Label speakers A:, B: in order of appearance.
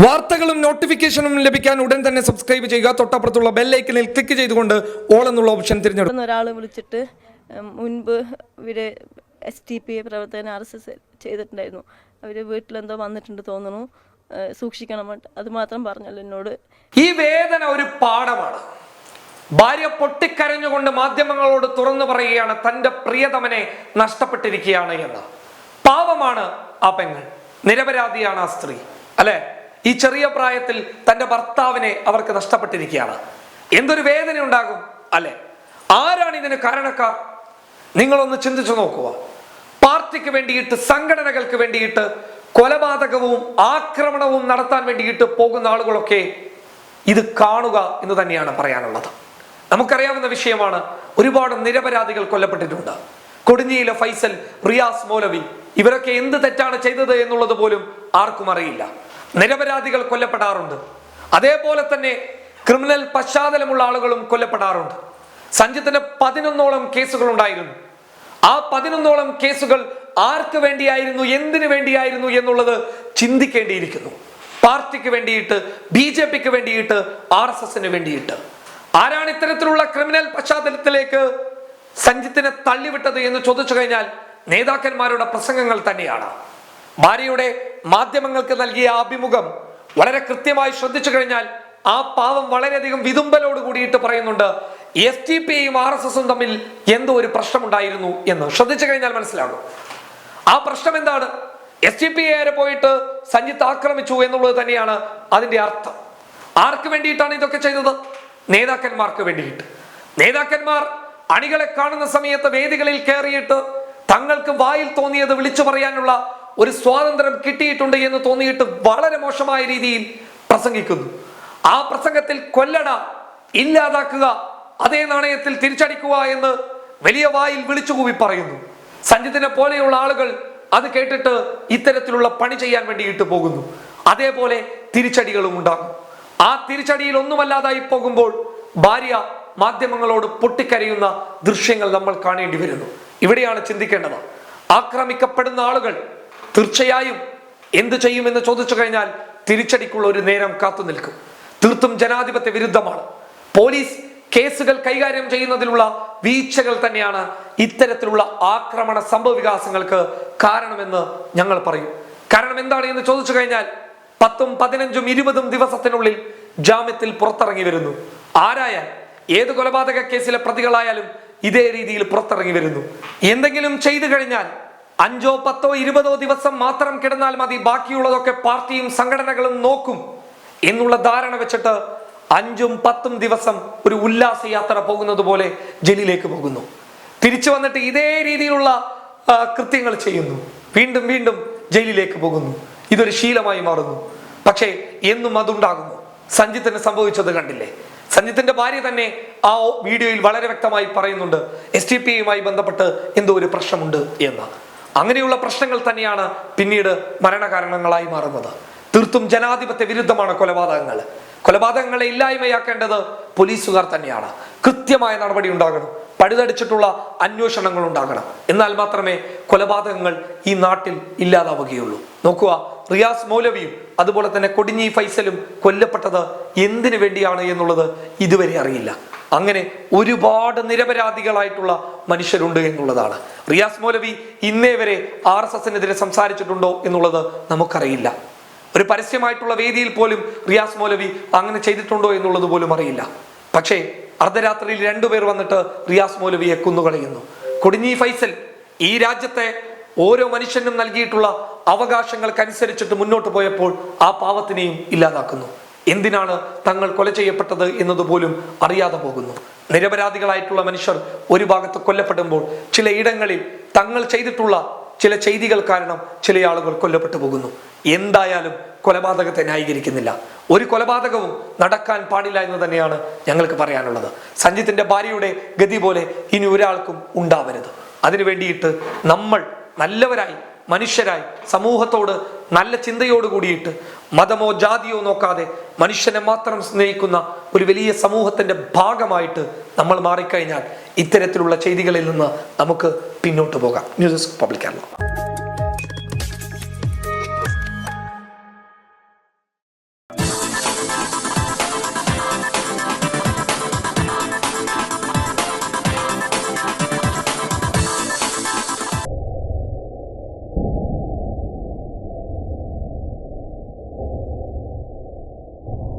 A: വാർത്തകളും നോട്ടിഫിക്കേഷനും ലഭിക്കാൻ ഉടൻ തന്നെ സബ്സ്ക്രൈബ് ചെയ്യുക. തൊട്ടപ്പുറത്തുള്ള ബെല്ലൈക്കനിൽ ക്ലിക്ക് ചെയ്തുകൊണ്ട് ഓൾ എന്നുള്ള ഓപ്ഷൻ തിരഞ്ഞെടുക്കും
B: ഇവിടുന്ന് ഒരാൾ വിളിച്ചിട്ട് മുൻപ് ഇവർ എസ് ടി പി പ്രവർത്തകൻ ആർ എസ് എസ് ചെയ്തിട്ടുണ്ടായിരുന്നു. അവർ വീട്ടിലെന്തോ വന്നിട്ടുണ്ട് തോന്നുന്നു. സൂക്ഷിക്കണം അത് മാത്രം പറഞ്ഞല്ലോ എന്നോട്.
A: ഈ വേദന ഒരു പാഠമാണ്. ഭാര്യ പൊട്ടിക്കരഞ്ഞുകൊണ്ട് മാധ്യമങ്ങളോട് തുറന്നു പറയുകയാണ് തന്റെ പ്രിയതമനെ നഷ്ടപ്പെട്ടിരിക്കുകയാണ് എന്ന്. പാവമാണ് ആ പെങ്ങൾ. നിരപരാധിയാണ് ആ സ്ത്രീ. അല്ലെ? ഈ ചെറിയ പ്രായത്തിൽ തന്റെ ഭർത്താവിനെ അവർക്ക് നഷ്ടപ്പെട്ടിരിക്കുകയാണ്. എന്തൊരു വേദന ഉണ്ടാകും അല്ലെ? ആരാണ് ഇതിന് കാരണക്കാർ? നിങ്ങളൊന്ന് ചിന്തിച്ചു നോക്കുക. പാർട്ടിക്ക് വേണ്ടിയിട്ട് സംഘടനകൾക്ക് വേണ്ടിയിട്ട് കൊലപാതകവും ആക്രമണവും നടത്താൻ വേണ്ടിയിട്ട് പോകുന്ന ആളുകളൊക്കെ ഇത് കാണുക എന്ന് തന്നെയാണ് പറയാനുള്ളത്. നമുക്കറിയാവുന്ന വിഷയമാണ് ഒരുപാട് നിരപരാധികൾ കൊല്ലപ്പെട്ടിട്ടുണ്ട്. കൊടിഞ്ഞിയിലെ ഫൈസൽ റിയാസ് മോലവി ഇവരൊക്കെ എന്ത് തെറ്റാണ് ചെയ്തത് എന്നുള്ളത് പോലും ആർക്കും അറിയില്ല. നിരപരാധികൾ കൊല്ലപ്പെടാറുണ്ട്. അതേപോലെ തന്നെ ക്രിമിനൽ പശ്ചാത്തലമുള്ള ആളുകളും കൊല്ലപ്പെടാറുണ്ട്. സഞ്ജിത്തിന് പതിനൊന്നോളം കേസുകൾ ഉണ്ടായിരുന്നു. ആ പതിനൊന്നോളം കേസുകൾ ആർക്ക് വേണ്ടിയായിരുന്നു എന്തിനു വേണ്ടിയായിരുന്നു എന്നുള്ളത് ചിന്തിക്കേണ്ടിയിരിക്കുന്നു. പാർട്ടിക്ക് വേണ്ടിയിട്ട് ബി ജെ പിക്ക് വേണ്ടിയിട്ട് ആർ എസ് എസിന് വേണ്ടിയിട്ട്. ആരാണ് ഇത്തരത്തിലുള്ള ക്രിമിനൽ പശ്ചാത്തലത്തിലേക്ക് സഞ്ജിത്തിനെ തള്ളിവിട്ടത് എന്ന് ചോദിച്ചു കഴിഞ്ഞാൽ നേതാക്കന്മാരുടെ പ്രസംഗങ്ങൾ തന്നെയാണ്. ഭാര്യയുടെ മാധ്യമങ്ങൾക്ക് നൽകിയ അഭിമുഖം വളരെ കൃത്യമായി ശ്രദ്ധിച്ചു കഴിഞ്ഞാൽ ആ പാവം വളരെയധികം വിതുമ്പലോട് കൂടിയിട്ട് പറയുന്നുണ്ട് എസ് ടി പിയും ആർ എസ് എസും തമ്മിൽ എന്തോ ഒരു പ്രശ്നമുണ്ടായിരുന്നു എന്ന്. ശ്രദ്ധിച്ചു കഴിഞ്ഞാൽ മനസ്സിലാകും. ആ പ്രശ്നം എന്താണ്? എസ് ടി പി ആരെ പോയിട്ട് സഞ്ജിത്ത് ആക്രമിച്ചു എന്നുള്ളത് തന്നെയാണ് അതിന്റെ അർത്ഥം. ആർക്ക് വേണ്ടിയിട്ടാണ് ഇതൊക്കെ ചെയ്തത്? നേതാക്കന്മാർക്ക് വേണ്ടിയിട്ട്. നേതാക്കന്മാർ അണികളെ കാണുന്ന സമയത്ത് വേദികളിൽ കയറിയിട്ട് തങ്ങൾക്ക് വായിൽ തോന്നിയത് വിളിച്ചു പറയാനുള്ള ഒരു സ്വാതന്ത്ര്യം കിട്ടിയിട്ടുണ്ട് എന്ന് തോന്നിയിട്ട് വളരെ മോശമായ രീതിയിൽ പ്രസംഗിക്കുന്നു. ആ പ്രസംഗത്തിൽ കൊല്ലട ഇല്ലാതാക്കുക അതേ നാണയത്തിൽ തിരിച്ചടിക്കുക എന്ന് വലിയ വായിൽ വിളിച്ചുകൂവി പറയുന്നു. സഞ്ജിത്തിനെ പോലെയുള്ള ആളുകൾ അത് കേട്ടിട്ട് ഇത്തരത്തിലുള്ള പണി ചെയ്യാൻ വേണ്ടിയിട്ട് പോകുന്നു. അതേപോലെ തിരിച്ചടികളും ഉണ്ടാകും. ആ തിരിച്ചടിയിൽ ഒന്നുമല്ലാതായി പോകുമ്പോൾ ഭാര്യ മാധ്യമങ്ങളോട് പൊട്ടിക്കരയുന്ന ദൃശ്യങ്ങൾ നമ്മൾ കാണേണ്ടി വരുന്നു. ഇവിടെയാണ് ചിന്തിക്കേണ്ടത്. ആക്രമിക്കപ്പെടുന്ന ആളുകൾ തീർച്ചയായും എന്ത് ചെയ്യുമെന്ന് ചോദിച്ചു കഴിഞ്ഞാൽ തിരിച്ചടിക്കുള്ള ഒരു നേരം കാത്തു നിൽക്കും. തീർത്തും ജനാധിപത്യ വിരുദ്ധമാണ്. പോലീസ് കേസുകൾ കൈകാര്യം ചെയ്യുന്നതിലുള്ള വീഴ്ചകൾ തന്നെയാണ് ഇത്തരത്തിലുള്ള ആക്രമണ സംഭവവികാസങ്ങൾക്ക് കാരണമെന്ന് ഞങ്ങൾ പറയും. കാരണം എന്താണ് എന്ന് ചോദിച്ചു കഴിഞ്ഞാൽ പത്തും പതിനഞ്ചും ഇരുപതും ദിവസത്തിനുള്ളിൽ ജാമ്യത്തിൽ പുറത്തിറങ്ങി വരുന്നു. ആരായാൽ ഏത് കൊലപാതക കേസിലെ പ്രതികളായാലും ഇതേ രീതിയിൽ പുറത്തിറങ്ങി വരുന്നു. എന്തെങ്കിലും ചെയ്തു കഴിഞ്ഞാൽ അഞ്ചോ പത്തോ ഇരുപതോ ദിവസം മാത്രം കിടന്നാൽ മതി. ബാക്കിയുള്ളതൊക്കെ പാർട്ടിയും സംഘടനകളും നോക്കും എന്നുള്ള ധാരണ വെച്ചിട്ട് അഞ്ചും പത്തും ദിവസം ഒരു ഉല്ലാസയാത്ര പോകുന്നത് പോലെ ജയിലിലേക്ക് പോകുന്നു. തിരിച്ചു വന്നിട്ട് ഇതേ രീതിയിലുള്ള കൃത്യങ്ങൾ ചെയ്യുന്നു. വീണ്ടും വീണ്ടും ജയിലിലേക്ക് പോകുന്നു. ഇതൊരു ശീലമായി മാറുന്നു. പക്ഷേ എന്നും അതുണ്ടാകുന്നു. സഞ്ജിത്തിന് സംഭവിച്ചത് കണ്ടില്ലേ? സഞ്ജിത്തിന്റെ ഭാര്യ തന്നെ ആ വീഡിയോയിൽ വളരെ വ്യക്തമായി പറയുന്നുണ്ട് എസ് ടി പിയുമായി ബന്ധപ്പെട്ട് എന്തോ ഒരു പ്രശ്നമുണ്ട് എന്ന്. അങ്ങനെയുള്ള പ്രശ്നങ്ങൾ തന്നെയാണ് പിന്നീട് മരണകാരണങ്ങളായി മാറുന്നത്. തീർത്തും ജനാധിപത്യ വിരുദ്ധമാണ് കൊലപാതകങ്ങൾ. കൊലപാതകങ്ങളെ ഇല്ലായ്മയാക്കേണ്ടത് പോലീസുകാർ തന്നെയാണ്. കൃത്യമായ നടപടി ഉണ്ടാകണം. പഴുതടിച്ചിട്ടുള്ള അന്വേഷണങ്ങൾ ഉണ്ടാകണം. എന്നാൽ മാത്രമേ കൊലപാതകങ്ങൾ ഈ നാട്ടിൽ ഇല്ലാതാവുകയുള്ളൂ. നോക്കുക റിയാസ് മൗലവിയും അതുപോലെ തന്നെ കൊടിഞ്ഞി ഫൈസലും കൊല്ലപ്പെട്ടത് എന്തിനു വേണ്ടിയാണ് എന്നുള്ളത് ഇതുവരെ അറിയില്ല. അങ്ങനെ ഒരുപാട് നിരപരാധികളായിട്ടുള്ള മനുഷ്യരുണ്ട് എന്നുള്ളതാണ്. റിയാസ് മോലവി ഇന്നേ വരെ ആർ എസ് എസിനെതിരെ സംസാരിച്ചിട്ടുണ്ടോ എന്നുള്ളത് നമുക്കറിയില്ല. ഒരു പരസ്യമായിട്ടുള്ള വേദിയിൽ പോലും റിയാസ് മോലവി അങ്ങനെ ചെയ്തിട്ടുണ്ടോ എന്നുള്ളത് പോലും അറിയില്ല. പക്ഷേ അർദ്ധരാത്രിയിൽ രണ്ടുപേർ വന്നിട്ട് റിയാസ് മൗലവിയെ കുന്നുകളയുന്നു. കൊടിഞ്ഞി ഫൈസൽ ഈ രാജ്യത്തെ ഓരോ മനുഷ്യനും നൽകിയിട്ടുള്ള അവകാശങ്ങൾക്കനുസരിച്ചിട്ട് മുന്നോട്ട് പോയപ്പോൾ ആ പാവത്തിനെയും ഇല്ലാതാക്കുന്നു. എന്തിനാണ് തങ്ങൾ കൊല ചെയ്യപ്പെട്ടത് എന്നതുപോലും അറിയാതെ പോകുന്നു. നിരപരാധികളായിട്ടുള്ള മനുഷ്യർ ഒരു ഭാഗത്ത് കൊല്ലപ്പെടുമ്പോൾ ചില ഇടങ്ങളിൽ തങ്ങൾ ചെയ്തിട്ടുള്ള ചില ചെയ്തികൾ കാരണം ചില ആളുകൾ കൊല്ലപ്പെട്ടു പോകുന്നു. എന്തായാലും കൊലപാതകത്തെ ന്യായീകരിക്കുന്നില്ല. ഒരു കൊലപാതകവും നടക്കാൻ പാടില്ല എന്ന് തന്നെയാണ് ഞങ്ങൾക്ക് പറയാനുള്ളത്. സഞ്ജിത്തിന്റെ ഭാര്യയുടെ ഗതി പോലെ ഇനി ഒരാൾക്കും ഉണ്ടാവരുത്. അതിനു വേണ്ടിയിട്ട് നമ്മൾ നല്ലവരായി മനുഷ്യരായി സമൂഹത്തോട് നല്ല ചിന്തയോട് കൂടിയിട്ട് മതമോ ജാതിയോ നോക്കാതെ മനുഷ്യനെ മാത്രം സ്നേഹിക്കുന്ന ഒരു വലിയ സമൂഹത്തിന്റെ ഭാഗമായിട്ട് നമ്മൾ മാറിക്കഴിഞ്ഞാൽ ഇത്തരത്തിലുള്ള ചെയ്തികളിൽ നിന്ന് നമുക്ക് പിന്നോട്ട് പോകാം. News desk public Kerala.